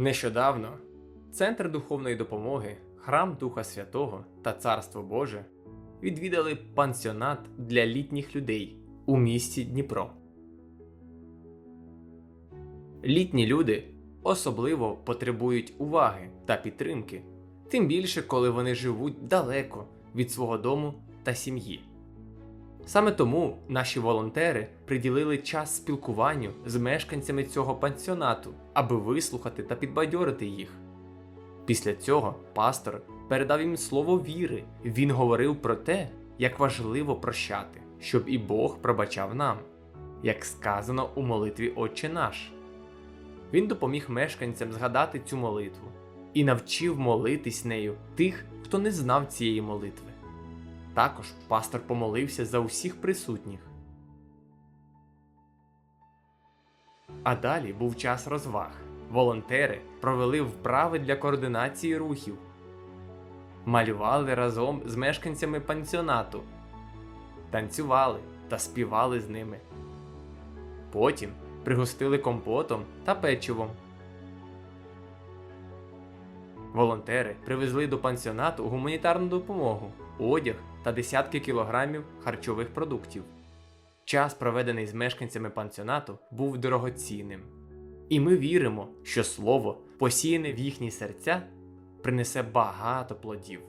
Нещодавно Центр духовної допомоги, Храм Духа Святого та Царство Боже відвідали пансіонат для літніх людей у місті Дніпро. Літні люди особливо потребують уваги та підтримки, тим більше коли вони живуть далеко від свого дому та сім'ї. Саме тому наші волонтери приділили час спілкуванню з мешканцями цього пансіонату, аби вислухати та підбадьорити їх. Після цього пастор передав їм слово віри. Він говорив про те, як важливо прощати, щоб і Бог пробачав нам, як сказано у молитві Отче наш. Він допоміг мешканцям згадати цю молитву і навчив молитись нею тих, хто не знав цієї молитви. Також пастор помолився за усіх присутніх. А далі був час розваг. Волонтери провели вправи для координації рухів, малювали разом з мешканцями пансіонату, танцювали та співали з ними. Потім пригостили компотом та печивом. Волонтери привезли до пансіонату гуманітарну допомогу, одяг та десятки кілограмів харчових продуктів. Час, проведений з мешканцями пансіонату, був дорогоцінним. І ми віримо, що слово, посіяне в їхні серця, принесе багато плодів.